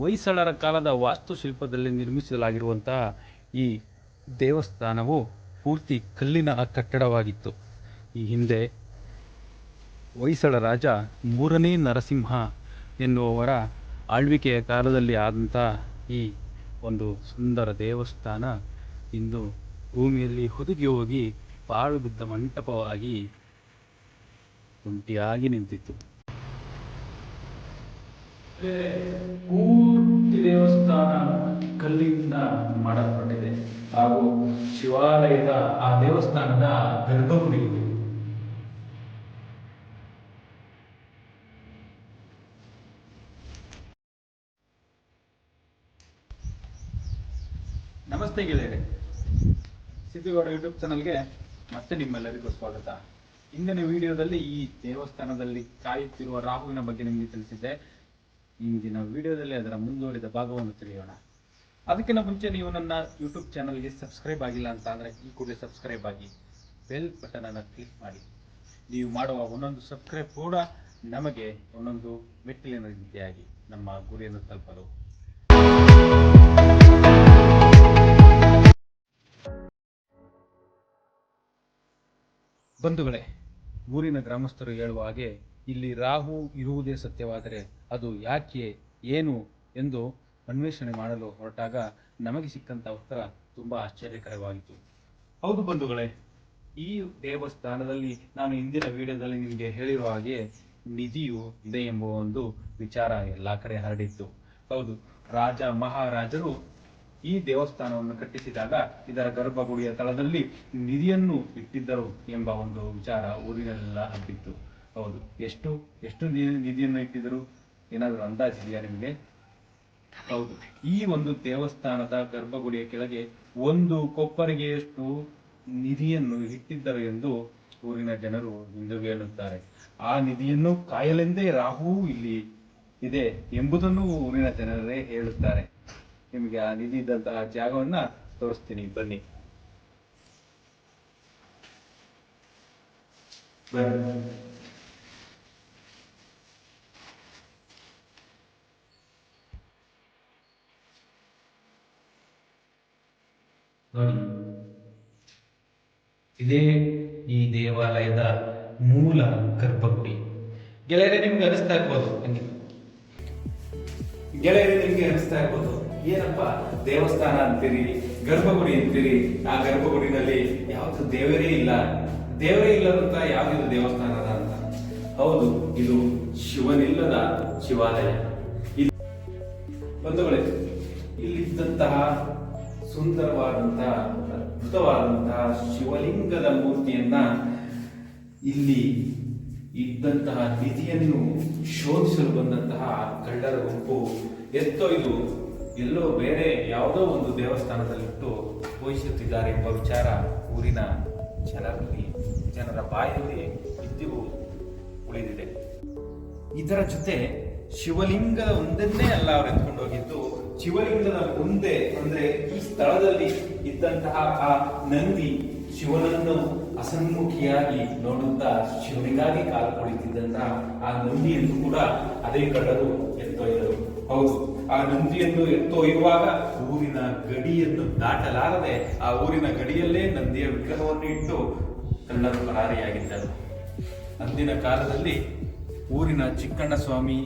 ಹೊಯ್ಸಳರ ಕಾಲದ ವಾಸ್ತುಶಿಲ್ಪದಲ್ಲಿ ನಿರ್ಮಿಸಲಾಗಿರುವಂತಹ ಈ ದೇವಸ್ಥಾನವು ಪೂರ್ತಿ ಕಲ್ಲಿನ ಕಟ್ಟಡವಾಗಿತ್ತು. ಈ ಹಿಂದೆ ಹೊಯ್ಸಳ ರಾಜ ಮೂರನೇ ನರಸಿಂಹ ಎನ್ನುವವರ ಆಳ್ವಿಕೆಯ ಕಾಲದಲ್ಲಿ ಆದಂಥ ಈ ಒಂದು ಸುಂದರ ದೇವಸ್ಥಾನ ಇಂದು ಭೂಮಿಯಲ್ಲಿ ಹುದುಗಿ ಹೋಗಿ ಪಾಳು ಬಿದ್ದ ಮಂಟಪವಾಗಿ ತುಂಟಿಯಾಗಿ ನಿಂತಿತ್ತು. ಪೂರ್ತಿ ದೇವಸ್ಥಾನ ಕಲ್ಲಿಂದ ಮಾಡಲ್ಪಟ್ಟಿದೆ. ಹಾಗೂ ಶಿವಾಲಯದ ಆ ದೇವಸ್ಥಾನದ ಗರ್ಭಗುಡಿ ನಮಸ್ತೆ ಗೆಳೆಯರೆ. ಸಿದ್ದುಗೌಡ ಯೂಟ್ಯೂಬ್ ಚಾನಲ್ಗೆ ಮತ್ತೆ ನಿಮ್ಮೆಲ್ಲರಿಗೂ ಸ್ವಾಗತ. ಇಂದಿನ ವಿಡಿಯೋದಲ್ಲಿ ಈ ದೇವಸ್ಥಾನದಲ್ಲಿ ಕಾಯುತ್ತಿರುವ ರಾಹುವಿನ ಬಗ್ಗೆ ನಿಮಗೆ ತಿಳಿಸಿದ್ದೆ. ಇಂದಿನ ವಿಡಿಯೋದಲ್ಲಿ ಅದರ ಮುಂದುವರಿದ ಭಾಗವನ್ನು ತಿಳಿಯೋಣ. ಅದಕ್ಕಿಂತ ಮುಂಚೆ ನೀವು ನನ್ನ ಯೂಟ್ಯೂಬ್ ಚಾನಲ್ಗೆ ಸಬ್ಸ್ಕ್ರೈಬ್ ಆಗಿಲ್ಲ ಅಂತ ಅಂದರೆ ಈ ಕೂಡಲೇ ಸಬ್ಸ್ಕ್ರೈಬ್ ಆಗಿ ಬೆಲ್ ಬಟನ್ ಅನ್ನು ಕ್ಲಿಕ್ ಮಾಡಿ. ನೀವು ಮಾಡುವ ಒಂದೊಂದು ಸಬ್ಸ್ಕ್ರೈಬ್ ಕೂಡ ನಮಗೆ ಒಂದೊಂದು ಮೆಟ್ಟಿಲಿನ ರೀತಿಯಾಗಿ ನಮ್ಮ ಗುರಿಯನ್ನು ತಲುಪಲು. ಬಂಧುಗಳೇ, ಊರಿನ ಗ್ರಾಮಸ್ಥರು ಹೇಳುವ ಹಾಗೆ ಇಲ್ಲಿ ರಾಹು ಇರುವುದೇ ಸತ್ಯವಾದರೆ ಅದು ಯಾಕೆ, ಏನು ಎಂದು ಅನ್ವೇಷಣೆ ಮಾಡಲು ಹೊರಟಾಗ ನಮಗೆ ಸಿಕ್ಕಂತ ಉತ್ತರ ತುಂಬಾ ಆಶ್ಚರ್ಯಕರವಾಗಿತ್ತು. ಹೌದು ಬಂಧುಗಳೇ, ಈ ದೇವಸ್ಥಾನದಲ್ಲಿ ನಾನು ಇಂದಿನ ವಿಡಿಯೋದಲ್ಲಿ ನಿಮಗೆ ಹೇಳಿರುವ ಹಾಗೆ ನಿಧಿಯು ಇದೆ ಎಂಬ ಒಂದು ವಿಚಾರ ಎಲ್ಲ ಕಡೆ ಹರಡಿತ್ತು. ಹೌದು, ರಾಜ ಮಹಾರಾಜರು ಈ ದೇವಸ್ಥಾನವನ್ನು ಕಟ್ಟಿಸಿದಾಗ ಇದರ ಗರ್ಭಗುಡಿಯ ತಳದಲ್ಲಿ ನಿಧಿಯನ್ನು ಇಟ್ಟಿದ್ದರು ಎಂಬ ಒಂದು ವಿಚಾರ ಊರಿನಲ್ಲೆಲ್ಲ ಹಬ್ಬಿತ್ತು. ಹೌದು. ಎಷ್ಟು ಎಷ್ಟು ನಿಧಿಯನ್ನು ಇಟ್ಟಿದ್ರು ಏನಾದರೂ ಅಂದಾಜಿದೆಯಾ ನಿಮಗೆ? ಹೌದು. ಈ ಒಂದು ದೇವಸ್ಥಾನದ ಗರ್ಭಗುಡಿಯ ಕೆಳಗೆ ಒಂದು ಕೊಪ್ಪರಿಗೆಯಷ್ಟು ನಿಧಿಯನ್ನು ಇಟ್ಟಿದ್ದರು ಎಂದು ಊರಿನ ಜನರು ಇಂದು ಹೇಳುತ್ತಾರೆ. ಆ ನಿಧಿಯನ್ನು ಕಾಯಲೆಂದೇ ರಾಹು ಇಲ್ಲಿ ಇದೆ ಎಂಬುದನ್ನು ಊರಿನ ಜನರೇ ಹೇಳುತ್ತಾರೆ. ನಿಮಗೆ ಆ ನಿಧಿ ಇದ್ದಂತಹ ಜಾಗವನ್ನ ತೋರಿಸ್ತೀನಿ. ಬನ್ನಿ. ಬನ್ನಿ. ಇದೇ ಈ ದೇವಾಲಯದ ಮೂಲ ಗರ್ಭಗುಡಿ. ಗೆಳೆಯರೆ, ನಿಮ್ಗೆ ಅನಿಸ್ತಾ ಇರ್ಬೋದು? ಹಂಗೆ. ಗೆಳೆಯರೆ, ನಿಮ್ಗೆ ಅನಿಸ್ತಾ ಇರ್ಬೋದು? ಏನಪ್ಪ, ದೇವಸ್ಥಾನ ಅಂತೀರಿ, ಗರ್ಭಗುಡಿ ಅಂತೀರಿ, ಆ ಗರ್ಭಗುಡಿನಲ್ಲಿ ಯಾವುದು ದೇವರೇ ಇಲ್ಲ. ದೇವರೇ ಇಲ್ಲದಂತ ಯಾವ್ದಿದು ದೇವಸ್ಥಾನ ಅಂತ? ಹೌದು, ಇದು ಶಿವನಿಲ್ಲದ ಶಿವಾಲಯ. ಬಂಧುಗಳೇ, ಇಲ್ಲಿದ್ದಂತಹ ಸುಂದರವಾದಂತಹ, ಅದ್ಭುತವಾದಂತಹ ಶಿವಲಿಂಗದ ಮೂರ್ತಿಯನ್ನ ಇಲ್ಲಿ ಇದ್ದಂತಹ ನಿಧಿಯನ್ನು ಶೋಧಿಸಲು ಬಂದಂತಹ ಕಳ್ಳರ ಗುಂಪು ಎತ್ತೊಯ್ದು ಎಲ್ಲೋ ಬೇರೆ ಯಾವುದೋ ಒಂದು ದೇವಸ್ಥಾನದಲ್ಲಿಟ್ಟು ಪೋಷಿಸುತ್ತಿದ್ದಾರೆ ಎಂಬ ವಿಚಾರ ಊರಿನ ಜನರಲ್ಲಿ, ಜನರ ಬಾಯಲ್ಲಿ ಇಂದಿಗೂ ಉಳಿದಿದೆ. ಇದರ ಜೊತೆ ಶಿವಲಿಂಗದ ಒಂದನ್ನೇ ಅಲ್ಲ ಅವರು ಎತ್ಕೊಂಡು ಹೋಗಿದ್ದು ಶಿವಲಿಂಗದ ಮುಂದೆ, ಅಂದ್ರೆ ಈ ಸ್ಥಳದಲ್ಲಿ ಇದ್ದಂತಹ ಆ ನಂದಿ ಶಿವನನ್ನು ಅಸನ್ಮುಖಿಯಾಗಿ ನೋಡುತ್ತಾ ಶಿವನಿಗಾಗಿ ಕಾಲು ಕುಳಿತಿದ್ದಂತಹ ಆ ನಂದಿಯನ್ನು ಕೂಡ ಅದೇ ಕಳ್ಳರು ಎತ್ತೊಯ್ದರು. ಹೌದು, ಆ ನಂದಿಯನ್ನು ಎತ್ತೊಯ್ಯುವಾಗ ಊರಿನ ಗಡಿಯನ್ನು ದಾಟಲಾರದೆ ಆ ಊರಿನ ಗಡಿಯಲ್ಲೇ ನಂದಿಯ ವಿಗ್ರಹವನ್ನು ಇಟ್ಟು ಕಳ್ಳರು ಪರಾರಿಯಾಗಿದ್ದರು. ಅಂದಿನ ಕಾಲದಲ್ಲಿ ಊರಿನ ಚಿಕ್ಕಣ್ಣ ಸ್ವಾಮಿ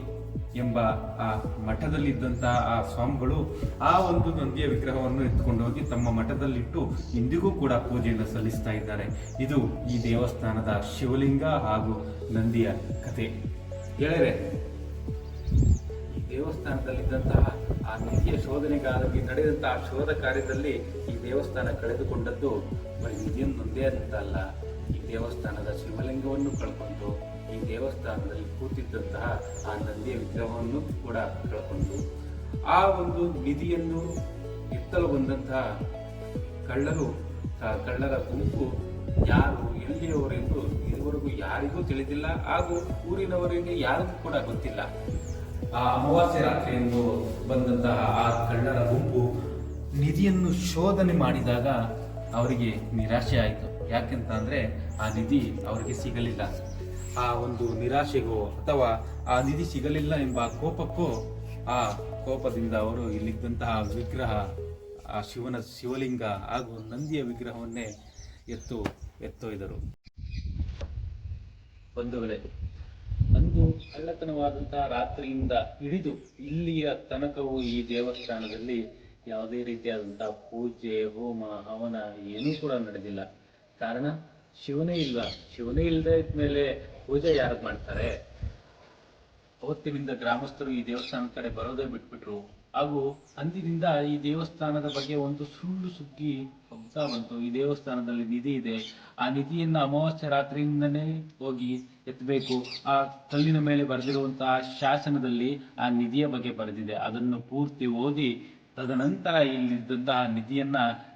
ಎಂಬ ಆ ಮಠದಲ್ಲಿದ್ದಂತಹ ಆ ಸ್ವಾಮಿಗಳು ಆ ಒಂದು ನಂದಿಯ ವಿಗ್ರಹವನ್ನು ಎತ್ಕೊಂಡು ಹೋಗಿ ತಮ್ಮ ಮಠದಲ್ಲಿಟ್ಟು ಇಂದಿಗೂ ಕೂಡ ಪೂಜೆಯನ್ನು ಸಲ್ಲಿಸ್ತಾ ಇದ್ದಾರೆ. ಇದು ಈ ದೇವಸ್ಥಾನದ ಶಿವಲಿಂಗ ಹಾಗೂ ನಂದಿಯ ಕತೆ. ಗೆಳೆಯರೆ, ಈ ದೇವಸ್ಥಾನದಲ್ಲಿದ್ದಂತಹ ಆ ನಿಧಿಯ ಶೋಧನೆಗಾಗಿ ನಡೆದಂತಹ ಶೋಧ ಕಾರ್ಯದಲ್ಲಿ ಈ ದೇವಸ್ಥಾನ ಕಳೆದುಕೊಂಡದ್ದು ಬರೀ ನಿಧಿಯನ್ನೊಂದೇ ಅಂತಲ್ಲ ಈ ದೇವಸ್ಥಾನದ ಶಿವಲಿಂಗವನ್ನು ಕಳ್ಕೊಂಡು ಈ ದೇವಸ್ಥಾನದಲ್ಲಿ ಕೂತಿದ್ದಂತಹ ಆ ನಂದಿಯ ವಿಗ್ರಹವನ್ನು ಕೂಡ ಕಳ್ಕೊಂಡು ಆ ಒಂದು ನಿಧಿಯನ್ನು ಎತ್ತಲು ಬಂದಂತಹ ಕಳ್ಳರು ಕಳ್ಳರ ಗುಂಪು ಯಾರು, ಎಲ್ಲಿಯವರೆಂದು ಇದುವರೆಗೂ ಯಾರಿಗೂ ತಿಳಿದಿಲ್ಲ ಹಾಗೂ ಊರಿನವರಿಗೆ ಯಾರಿಗೂ ಕೂಡ ಗೊತ್ತಿಲ್ಲ. ಆ ಅಮಾವಾಸ್ಯ ರಾತ್ರಿ ಎಂದು ಬಂದಂತಹ ಆ ಕಳ್ಳರ ಗುಂಪು ನಿಧಿಯನ್ನು ಶೋಧನೆ ಮಾಡಿದಾಗ ಅವರಿಗೆ ನಿರಾಶೆ ಆಯಿತು. ಯಾಕೆಂತ ಅಂದ್ರೆ ಆ ನಿಧಿ ಅವರಿಗೆ ಸಿಗಲಿಲ್ಲ. ಆ ಒಂದು ನಿರಾಶೆಗೋ ಅಥವಾ ಆ ನಿಧಿ ಸಿಗಲಿಲ್ಲ ಎಂಬ ಕೋಪಕ್ಕೋ ಆ ಕೋಪದಿಂದ ಅವರು ಇಲ್ಲಿದ್ದಂತಹ ವಿಗ್ರಹ, ಆ ಶಿವನ ಶಿವಲಿಂಗ ಹಾಗೂ ನಂದಿಯ ವಿಗ್ರಹವನ್ನೇ ಎತ್ತು, ಎತ್ತೊಯ್ದರು. ಬಂಧುಗಳೇ, ಅಂದು ಕಳ್ಳತನವಾದಂತಹ ರಾತ್ರಿಯಿಂದ ಹಿಡಿದು ಇಲ್ಲಿಯ ತನಕವೂ ಈ ದೇವಸ್ಥಾನದಲ್ಲಿ ಯಾವುದೇ ರೀತಿಯಾದಂತಹ ಪೂಜೆ, ಹೋಮ, ಹವನ ಏನೂ ಕೂಡ ನಡೆದಿಲ್ಲ. ಕಾರಣ? ಶಿವನೇ ಇಲ್ಲ. ಶಿವನೇ ಇಲ್ಲದೆ ಇದ್ಮೇಲೆ ಪೂಜೆ ಯಾರು ಮಾಡ್ತಾರೆ? ಅವತ್ತಿನಿಂದ ಗ್ರಾಮಸ್ಥರು ಈ ದೇವಸ್ಥಾನದ ಕಡೆ ಬರೋದೇ ಬಿಟ್ಬಿಟ್ರು. ಹಾಗೂ ಅಂದಿನಿಂದ ಈ ದೇವಸ್ಥಾನದ ಬಗ್ಗೆ ಒಂದು ಸುಳ್ಳು ಸುಗ್ಗಿ ಹೋಗ್ತಾ ಬಂತು. ಈ ದೇವಸ್ಥಾನದಲ್ಲಿ ನಿಧಿ ಇದೆ. ಆ ನಿಧಿಯನ್ನು ಅಮಾವಾಸ್ಯ ರಾತ್ರಿಯಿಂದನೇ ಹೋಗಿ ಎತ್ತಬೇಕು ಆ ಕಲ್ಲಿನ ಮೇಲೆ ಬರೆದಿರುವಂತಹ ಶಾಸನದಲ್ಲಿ ಆ ನಿಧಿಯ ಬಗ್ಗೆ ಬರೆದಿದೆ. ಅದನ್ನು ಪೂರ್ತಿ ಓದಿ ತದನಂತರ ಇಲ್ಲಿದ್ದಂತಹ ನಿಧಿಯನ್ನ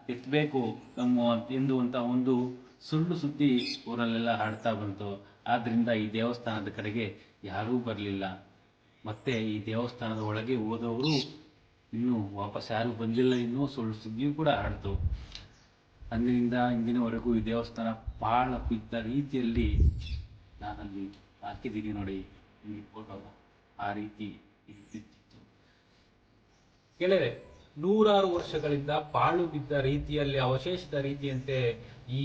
ಎತ್ತಬೇಕು ನಮ್ಮ ಎನ್ನುವಂತ ಒಂದು ಸುಳ್ಳು ಸುದ್ದಿ ಊರಲ್ಲೆಲ್ಲ ಹಾಡ್ತಾ ಬಂತು. ಆದ್ದರಿಂದ ಈ ದೇವಸ್ಥಾನದ ಕಡೆಗೆ ಯಾರೂ ಬರಲಿಲ್ಲ. ಮತ್ತೆ ಈ ದೇವಸ್ಥಾನದ ಒಳಗೆ ಹೋದವರು ಇನ್ನೂ ವಾಪಸ್ ಯಾರೂ ಬಂದಿಲ್ಲ. ಇನ್ನೂ ಸುಳ್ಳು ಸುದ್ದಿಯೂ ಕೂಡ ಹಾಡ್ತು. ಅಂದಿನಿಂದ ಇಂದಿನವರೆಗೂ ಈ ದೇವಸ್ಥಾನ ಬಹಳ ಬಿದ್ದ ರೀತಿಯಲ್ಲಿ ನಾನಲ್ಲಿ ಹಾಕಿದ್ದೀನಿ ನೋಡಿ. ಈ ಫೋಟೋ ಆ ರೀತಿ ಇದ್ದಿತ್ತು ಗೆಳೆಯರೆ ನೂರಾರು ವರ್ಷಗಳಿಂದ ಪಾಳು ಬಿದ್ದ ರೀತಿಯಲ್ಲಿ ಅವಶೇಷದ ರೀತಿಯಂತೆ ಈ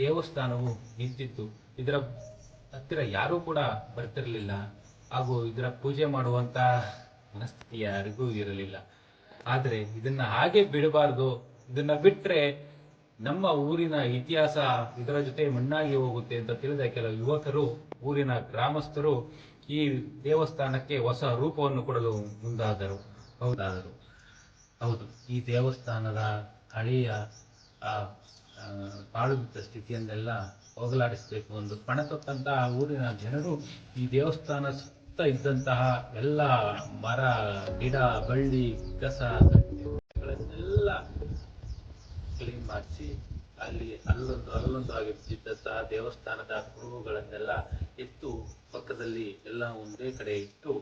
ದೇವಸ್ಥಾನವು ನಿಂತಿತ್ತು ಇದರ ಹತ್ತಿರ ಯಾರೂ ಕೂಡ ಬರ್ತಿರಲಿಲ್ಲ. ಹಾಗೂ ಇದರ ಪೂಜೆ ಮಾಡುವಂತ ಮನಸ್ಥಿತಿ ಯಾರಿಗೂ ಇರಲಿಲ್ಲ. ಆದರೆ ಇದನ್ನ ಹಾಗೆ ಬಿಡಬಾರ್ದು. ಇದನ್ನ ಬಿಟ್ಟರೆ ನಮ್ಮ ಊರಿನ ಇತಿಹಾಸ ಇದರ ಜೊತೆ ಮಣ್ಣಾಗಿ ಹೋಗುತ್ತೆ ಅಂತ ತಿಳಿದ ಕೆಲವು ಯುವಕರು, ಊರಿನ ಗ್ರಾಮಸ್ಥರು ಈ ದೇವಸ್ಥಾನಕ್ಕೆ ಹೊಸ ರೂಪವನ್ನು ಕೊಡಲು ಮುಂದಾದರು. ಹೌದಾದರು. ಹೌದು, ಈ ದೇವಸ್ಥಾನದ ಹಳೆಯ ಆ ಆ, ಪಾಳು ಬಿದ್ದ ಸ್ಥಿತಿಯನ್ನೆಲ್ಲ ಹೋಗಲಾಡಿಸಬೇಕು. ಒಂದು ಪಣ ತೊಟ್ಟಂತಹ ಊರಿನ ಜನರು ಈ ದೇವಸ್ಥಾನ ಸುತ್ತ ಇದ್ದಂತಹ ಎಲ್ಲ ಮರ ಗಿಡ ಬಳ್ಳಿ ಕಸ ಕ್ಲೀನ್ ಮಾಡಿಸಿ ಅಲ್ಲಿ ಅಲ್ಲೊಂದು ಅಲ್ಲೊಂದು ಆಗಿ ದೇವಸ್ಥಾನದ ಕುರುಹುಗಳನ್ನೆಲ್ಲ ಎತ್ತು ಪಕ್ಕದಲ್ಲಿ ಎಲ್ಲ ಒಂದೇ ಕಡೆ ಇಟ್ಟು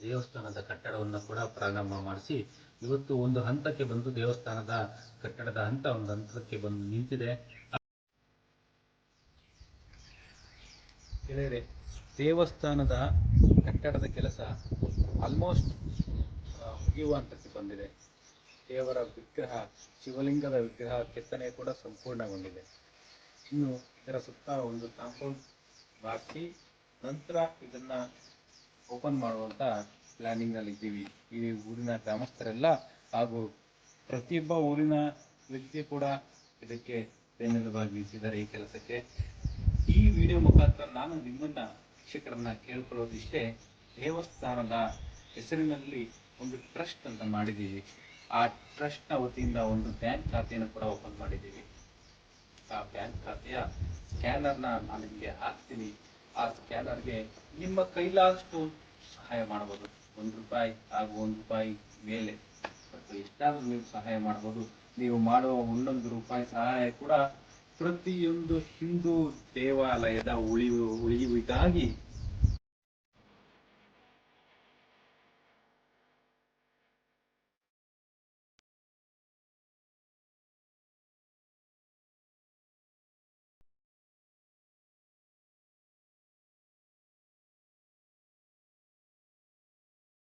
ದೇವಸ್ಥಾನದ ಕಟ್ಟಡವನ್ನು ಕೂಡ ಪ್ರಾರಂಭ ಮಾಡಿಸಿ ಇವತ್ತು ಒಂದು ಹಂತಕ್ಕೆ ಬಂದು ದೇವಸ್ಥಾನದ ಕಟ್ಟಡದ ಹಂತ ಒಂದು ಹಂತಕ್ಕೆ ಬಂದು ನಿಂತಿದೆ. ದೇವಸ್ಥಾನದ ಕಟ್ಟಡದ ಕೆಲಸ ಆಲ್ಮೋಸ್ಟ್ ಮುಗಿಯುವ ಹಂತಕ್ಕೆ ಬಂದಿದೆ. ದೇವರ ವಿಗ್ರಹ, ಶಿವಲಿಂಗದ ವಿಗ್ರಹ ಕೆತ್ತನೆ ಕೂಡ ಸಂಪೂರ್ಣಗೊಂಡಿದೆ. ಇನ್ನು ಇದರ ಸುತ್ತ ಒಂದು ಕಾಂಪೌಂಡ್ ಬಾಕಿ ನಂತರ ಇದನ್ನ ಓಪನ್ ಮಾಡುವಂತ ಪ್ಲಾನಿಂಗ್ನಲ್ಲಿ ಇದ್ದೀವಿ ಈ ಊರಿನ ಗ್ರಾಮಸ್ಥರೆಲ್ಲ ಹಾಗೂ ಪ್ರತಿಯೊಬ್ಬ ಊರಿನ ವ್ಯಕ್ತಿ ಕೂಡ ಇದಕ್ಕೆ ಬೆನ್ನೆಲುಬಾಗಿ ನಿಂತಿದ್ದಾರೆ ಈ ಕೆಲಸಕ್ಕೆ. ಈ ವಿಡಿಯೋ ಮುಖಾಂತರ ನಾನು ನಿಮ್ಮನ್ನ ಶಿಕ್ಷಕರನ್ನ ಕೇಳ್ಕೊಳ್ಳೋದಿಷ್ಟೇ, ದೇವಸ್ಥಾನದ ಹೆಸರಿನಲ್ಲಿ ಒಂದು ಟ್ರಸ್ಟ್ ಅಂತ ಮಾಡಿದ್ದೀವಿ. ಆ ಟ್ರಸ್ಟ್ನ ವತಿಯಿಂದ ಒಂದು ಬ್ಯಾಂಕ್ ಖಾತೆಯನ್ನು ಕೂಡ ಓಪನ್ ಮಾಡಿದ್ದೀವಿ. ಆ ಬ್ಯಾಂಕ್ ಖಾತೆಯ ಸ್ಕ್ಯಾನರ್ನ ನಾನು ನಿಮಗೆ ಹಾಕ್ತೀನಿ. ಆ ಸ್ಕ್ಯಾನರ್ಗೆ ನಿಮ್ಮ ಕೈಲಾದಷ್ಟು ಸಹಾಯ ಮಾಡಬಹುದು. ಒಂದು ರೂಪಾಯಿ ಹಾಗೂ ಒಂದು ರೂಪಾಯಿ ಮೇಲೆ. ಮತ್ತು ಎಷ್ಟಾದರೂ ನೀವು ಸಹಾಯ ಮಾಡಬಹುದು. ನೀವು ಮಾಡುವ ಒಂದೊಂದು ರೂಪಾಯಿ ಸಹಾಯ ಕೂಡ ಪ್ರತಿಯೊಂದು ಹಿಂದೂ ದೇವಾಲಯದ ಉಳಿವು, ಉಳಿವಿಗಾಗಿ